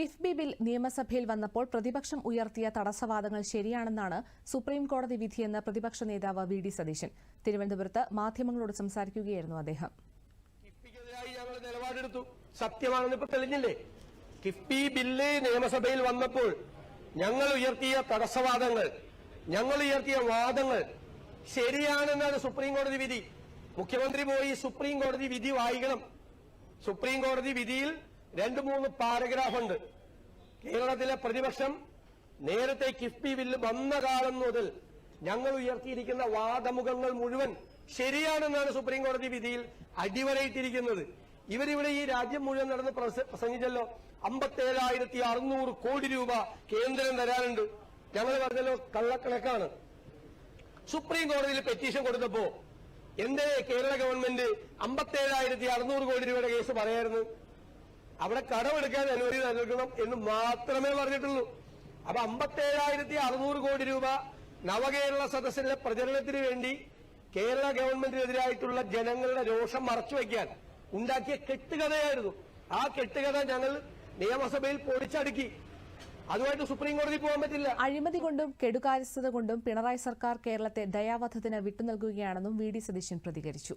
KIIFB bill നിയമസഭയിൽ വന്നപ്പോൾ പ്രതിപക്ഷം ഉയർത്തിയ തടസ്സവാദങ്ങൾ ശരിയാണെന്നാണ് സുപ്രീം കോടതി വിധിയെന്ന് പ്രതിപക്ഷ നേതാവ് വി ഡി സതീശൻ. തിരുവനന്തപുരത്ത് മാധ്യമങ്ങളോട് സംസാരിക്കുകയായിരുന്നു അദ്ദേഹം. ഞങ്ങൾ നിലപാടെടുത്തു. സത്യമാണെന്ന് ഇപ്പൊ തെളിഞ്ഞില്ലേ? കിഫ്ബി ബില്ല് നിയമസഭയിൽ വന്നപ്പോൾ ഞങ്ങൾ ഉയർത്തിയ തടസ്സവാദങ്ങൾ ഞങ്ങൾ ഉയർത്തിയ വാദങ്ങൾ ശരിയാണെന്നാണ് സുപ്രീം കോടതി വിധി. മുഖ്യമന്ത്രി പോയി സുപ്രീം കോടതി വിധി വായിക്കണം. സുപ്രീം കോടതി വിധിയിൽ രണ്ട് മൂന്ന് പാരഗ്രാഫ് ഉണ്ട് കേരളത്തിലെ പ്രതിപക്ഷം നേരത്തെ കിഫ്ബി ബില്ല് വന്ന കാലം മുതൽ ഞങ്ങൾ ഉയർത്തിയിരിക്കുന്ന വാദമുഖങ്ങൾ മുഴുവൻ ശരിയാണെന്നാണ് സുപ്രീം കോടതി വിധിയിൽ അടിവരയിട്ടിരിക്കുന്നത്. ഇവരിവിടെ ഈ രാജ്യം മുഴുവൻ നടന്ന് പ്രസ- പ്രസംഗിച്ചല്ലോ. അമ്പത്തേഴായിരത്തി അറുന്നൂറ് കോടി രൂപ കേന്ദ്രം തരാനുണ്ട്. ഞങ്ങൾ പറഞ്ഞല്ലോ കള്ളക്കണക്കാണ്. സുപ്രീം കോടതിയിൽ പെറ്റീഷൻ കൊടുത്തപ്പോ എന്തേ കേരള ഗവൺമെന്റ് അമ്പത്തേഴായിരത്തി അറുന്നൂറ് കോടി രൂപയുടെ കേസ് പറയായിരുന്നു? അവിടെ കടമെടുക്കാൻ അനുമതി നൽകണം എന്ന് മാത്രമേ പറഞ്ഞിട്ടുള്ളൂ. അപ്പൊ അമ്പത്തേഴായിരത്തി അറുന്നൂറ് കോടി രൂപ നവകേരള സദസ്സിലെ പ്രചരണത്തിന് വേണ്ടി കേരള ഗവൺമെന്റിനെതിരായിട്ടുള്ള ജനങ്ങളുടെ രോഷം മറച്ചുവെക്കാൻ ഉണ്ടാക്കിയ കെട്ടുകഥയായിരുന്നു. ആ കെട്ടുകഥ ഞങ്ങൾ നിയമസഭയിൽ പൊളിച്ചടുക്കി. അതുമായിട്ട് സുപ്രീം കോടതി പോകാൻ പറ്റില്ല. അഴിമതി കൊണ്ടും കെടുകാര്യസ്ഥത കൊണ്ടും പിണറായി സർക്കാർ കേരളത്തെ ദയാവധത്തിന് വിട്ടുനൽകുകയാണെന്നും വി ഡി സതീശൻ പ്രതികരിച്ചു.